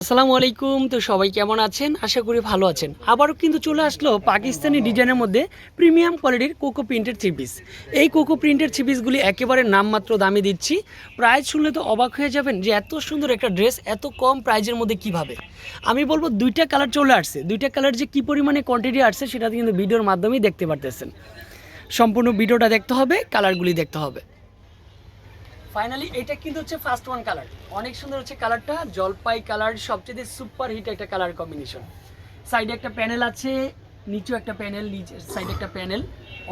আসসালামু আলাইকুম। তো সবাই কেমন আছেন? আশা করি ভালো আছেন। আবারও কিন্তু চলে আসলো পাকিস্তানি ডিজাইনের মধ্যে প্রিমিয়াম কোয়ালিটির কোকো প্রিন্টের থ্রি পিস। এই কোকো প্রিন্টের থ্রি পিসগুলি একেবারে নামমাত্র দামে দিচ্ছি। প্রাইস শুনলে তো অবাক হয়ে যাবেন যে এত সুন্দর একটা ড্রেস, এত কম প্রাইজের মধ্যে কীভাবে? আমি বলব দুইটা কালার চলে আসছে। দুইটা কালার যে কী পরিমাণে কোয়ান্টিটি আসছে, সেটা কিন্তু ভিডিওর মাধ্যমেই দেখতে পারতেছেন। সম্পূর্ণ ভিডিওটা দেখতে হবে, কালারগুলি দেখতে হবে। ফাইনালি এটা কিন্তু হচ্ছে ফার্স্ট ওয়ান কালার অনেক সুন্দর হচ্ছে কালারটা জলপাই কালার সবচেয়ে সুপার হিট একটা কালার কম্বিনেশন সাইডে একটা প্যানেল আছে, নিচেও একটা প্যানেল নিচের সাইডে একটা প্যানেল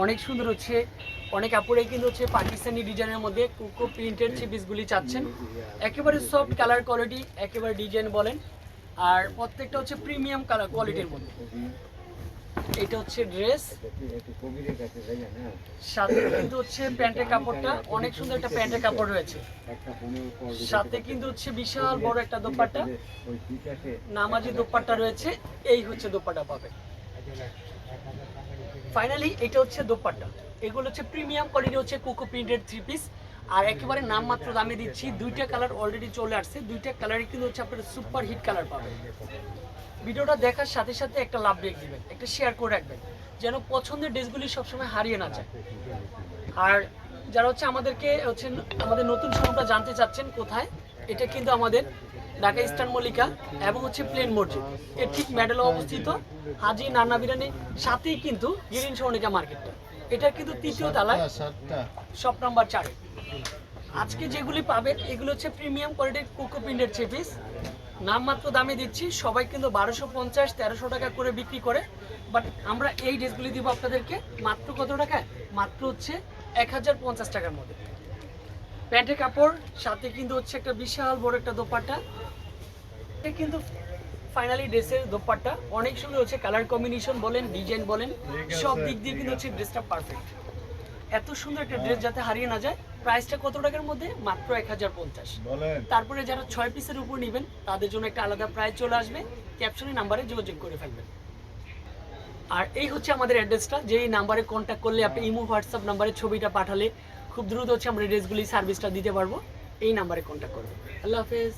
অনেক সুন্দর হচ্ছে, অনেক আপুরে কিন্তু হচ্ছে পাকিস্তানি ডিজাইনের মধ্যে কুকো প্রিন্টেড চিপিসগুলি চাচ্ছেন। একেবারে সফট কালার কোয়ালিটি একেবারে ডিজাইন বলেন। আর প্রত্যেকটা হচ্ছে প্রিমিয়াম কালার কোয়ালিটির মধ্যে। এটা হচ্ছে ড্রেস। সাথে কিন্তু হচ্ছে প্যান্টের কাপড়টা। অনেক সুন্দর একটা প্যান্টের কাপড় রয়েছে। সাথে কিন্তু হচ্ছে বিশাল বড় একটা দোপাট্টা। নামাজি দোপাট্টা রয়েছে। এই হচ্ছে দোপাট্টা পাবে। ফাইনালি এটা হচ্ছে দোপাট্টা। এগুলো হচ্ছে প্রিমিয়াম কোয়ালিটি হচ্ছে কোকো প্রিন্টেড থ্রি পিস আর একেবারে নামমাত্র দামে দিচ্ছি। দুইটা কালার অলরেডি চলে আসছে। দুইটা কালারই কিন্তু হচ্ছে আপনার সুপার হিট কালার পাবেন। ভিডিওটা দেখার সাথে সাথে একটা লাভ ব্রেক দিবেন একটা শেয়ার করে রাখবেন যেন পছন্দের ড্রেসগুলি সবসময় হারিয়ে না যায়। আর যারা হচ্ছে আমাদেরকে হচ্ছে আমাদের নতুন শোরুমটা জানতে চাচ্ছেন কোথায় এটা কিন্তু আমাদের ঢাকা ইস্টার্ন মল্লিকা এবং হচ্ছে প্লেন মসজিদ। এর ঠিক মেডেলে অবস্থিত হাজি নানা বিরানি সাথেই কিন্তু গিরিন সর্ণিকা মার্কেটটা এটা কিন্তু তৃতীয় তালায় শপ নাম্বার চারে। আজকে যেগুলি পাবেন, এগুলো হচ্ছে প্রিমিয়াম কোয়ালিটির কোকো প্রিন্টের চেপিস নামমাত্র দামে দিচ্ছি, সবাই কিন্তু বারোশো পঞ্চাশ, তেরোশো টাকা করে বিক্রি করে। বাট আমরা এই ড্রেসগুলি দিব আপনাদেরকে, মাত্র কত টাকায় মাত্র হচ্ছে এক হাজার পঞ্চাশ টাকার মধ্যে। প্যান্টের কাপড়, সাথে কিন্তু হচ্ছে একটা বিশাল বড় একটা দোপাট্টা। কিন্তু ফাইনালি ড্রেসের দোপাট্টা। অনেক সুন্দর হচ্ছে কালার কম্বিনেশন বলেন ডিজাইন বলেন, সব দিক দিয়ে কিন্তু হচ্ছে ড্রেসটা পারফেক্ট এত সুন্দর একটা ড্রেস যাতে হারিয়ে না যায় প্রাইসটা কত টাকার মধ্যে? মাত্র এক হাজার পঞ্চাশ। তারপরে যারা ছয় পিসের উপর নেবেন তাদের জন্য একটা আলাদা প্রাইস চলে আসবে। ক্যাপশনে নাম্বারে যোগাযোগ করে ফেলবেন। আর এই হচ্ছে আমাদের অ্যাড্রেসটা যেই নাম্বারে কন্ট্যাক্ট করলে আপনি ইমো হোয়াটসঅ্যাপ নাম্বারে ছবিটা পাঠালে খুব দ্রুত হচ্ছে আমরা ড্রেসগুলি সার্ভিসটা দিতে পারব। এই নাম্বারে কন্ট্যাক্ট করবেন। আল্লাহ হাফেজ।